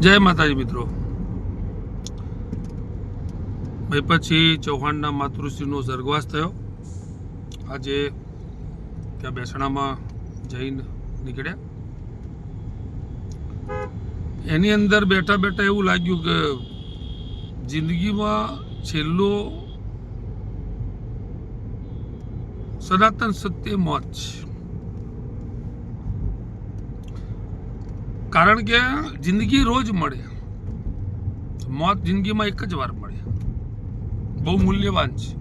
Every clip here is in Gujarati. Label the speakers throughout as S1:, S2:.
S1: જય માતાજી મિત્રો. ભાઈ પછી ચૌહાણના માતૃશ્રીનો સ્વર્ગવાસ થયો. આજે ત્યાં બેસણામાં જઈને નીકળ્યા. એની અંદર બેઠા બેઠા એવું લાગ્યું કે જિંદગીમાં છેલ્લો સનાતન સત્ય મોત છે. કારણ કે જિંદગી રોજ મળે. મોત જિંદગીમાં એક જ વાર મળે. બહુ મૂલ્યવાન છે.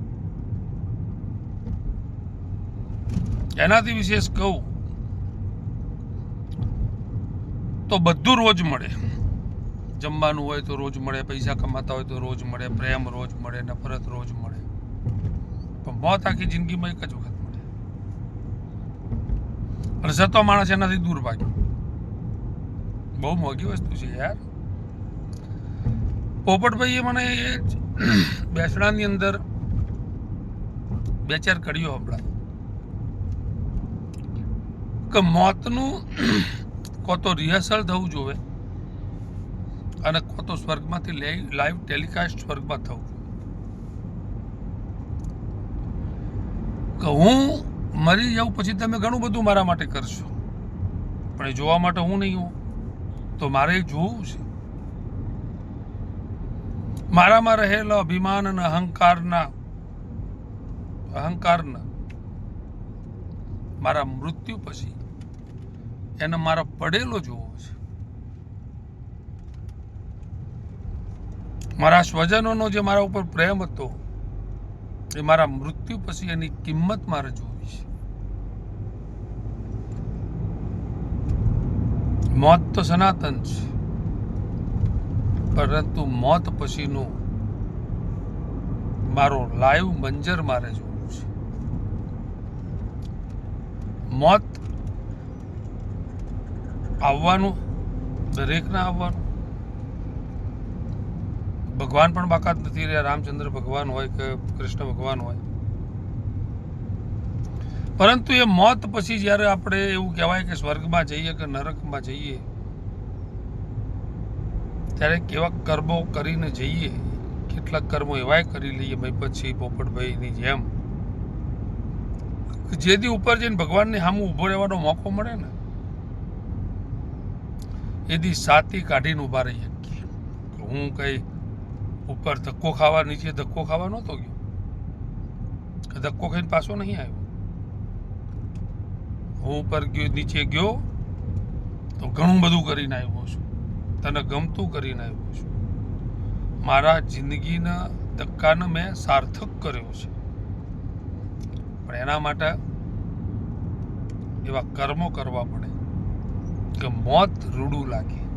S1: એનાથી વિશેષ કહું તો બધું રોજ મળે. જમવાનું હોય તો રોજ મળે, પૈસા કમાતા હોય તો રોજ મળે, પ્રેમ રોજ મળે, નફરત રોજ મળે. પણ મોત આખી જિંદગીમાં એક જ વખત મળે. અને સતો માણસ એનાથી દૂર ભાગ્યો. બહુ મોંઘી વસ્તુ છે યાર. પોપટભાઈએ મને એ બેસણાની અંદર બે ચાર કડીઓ હમણાં કે મોતનું કો તો રિહર્સલ થવું જોવે અને કો તો સ્વર્ગમાંથી લાઈવ ટેલિકાસ્ટ સ્વર્ગમાં થવું કે હું મરી જાઉં પછી તમે ઘણું બધું મારા માટે કરશો. પણ જોવા માટે હું નહીં હોઉં. તો મારે જોવું છે. મારામાં રહેલા અભિમાન અને અહંકારના અહંકારના મારા મૃત્યુ પછી એને મારા પડેલો જોવો છે. મારા સ્વજનોનો જે મારા ઉપર પ્રેમ હતો, એ મારા મૃત્યુ પછી એની કિંમત મારે જોવી છે. મોત તો સનાતન છે. પરંતુ મોત પછીનું મારો લાઈવ મંજર મારે જોવું છે. મોત આવવાનું, દરેકને આવવાનું. ભગવાન પણ બાકાત નથી રહ્યા. રામચંદ્ર ભગવાન હોય કે કૃષ્ણ ભગવાન હોય. પરંતુ એ મોત પછી જ્યારે આપણે એવું કહેવાય કે સ્વર્ગમાં જઈએ કે નરકમાં જઈએ, ત્યારે કેવા કર્મો કરીને જઈએ, કેટલાક કર્મો એવાય કરી લઈએ ભાઈ પછી પોપટભાઈની જેમ. જેથી ઉપર જઈને ભગવાનની સામે ઊભો રહેવાનો મોકો મળે ને, એથી સાતી કાઢીને ઊભા રહી શકીએ. હું કઈ ઉપર ધક્કો ખાવા નીચે ધક્કો ખાવા નહોતો ગયો. ધક્કો ખાઈને પાછો નહીં આવ્યો. હું ઉપર ગયો, નીચે ગયો, તો ઘણું બધું કરીને આવ્યો છું. તને ગમતું કરીને આવ્યો છું. મારા જિંદગીના ધક્કાને મેં સાર્થક કર્યો છે. પણ એના માટે એવા કર્મો કરવા પડે કે મોત રૂડું લાગે.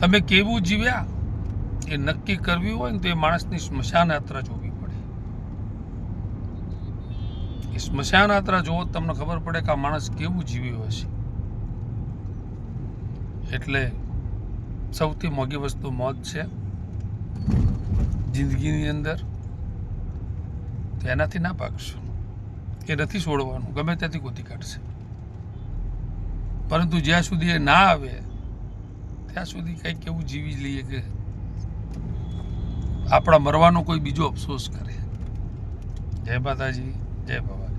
S1: તમે કેવું જીવ્યા એ નક્કી કરવી હોય ને તો એ માણસની સ્મશાન યાત્રા જોવી. એ સ્મશાન યાત્રા જોવો તમને ખબર પડે કે આ માણસ કેવું જીવ્યું હશે એટલે સૌથી મોંઘી વસ્તુ મોત છે જિંદગીની અંદર. તો એનાથી ના પાકશો. એ નથી છોડવાનું, ગમે ત્યાંથી ગોતી કાઢશે. પરંતુ જ્યાં સુધી એ ના આવે, ત્યાં સુધી કંઈક એવું જીવી લઈએ કે આપણા મરવાનો કોઈ બીજો અફસોસ કરે. જય માતાજી. જય ભવાની